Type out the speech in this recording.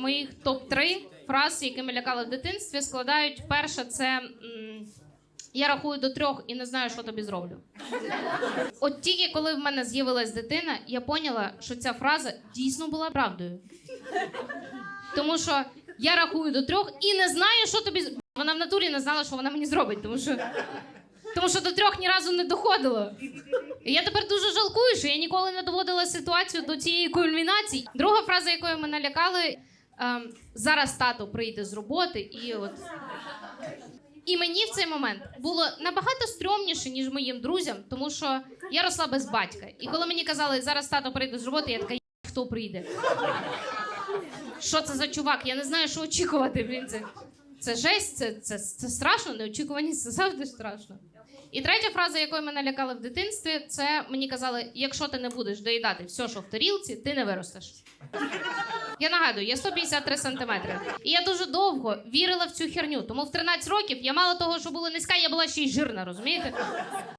моїх топ-3 фраз, якими лякали в дитинстві, складають перше, це я рахую до трьох і не знаю, що тобі зроблю. От тільки коли в мене з'явилась дитина, я поняла, що ця фраза дійсно була правдою. Тому що я рахую до трьох і не знаю, що тобі. Вона в натурі не знала, що вона мені зробить, тому що, тому що до трьох ні разу не доходило. І я тепер дуже жалкую, що я ніколи не доводила ситуацію до цієї кульмінації. Друга фраза, якою мене лякали, ем, зараз тато прийде з роботи, і от. І мені в цей момент було набагато стрьомніше, ніж моїм друзям, тому що я росла без батька. І коли мені казали, зараз тато прийде з роботи, я така, хто прийде? Що це за чувак? Я не знаю, що очікувати. Блін, це, це жесть, це, це, це страшно, неочікуваність це завжди страшно. І третя фраза, якою мене лякали в дитинстві, це мені казали: якщо ти не будеш доїдати все, що в тарілці, ти не виростеш. Я нагадую, я 153 сантиметри. І я дуже довго вірила в цю херню. Тому в 13 років я мало того, що була низька, я була ще й жирна, розумієте?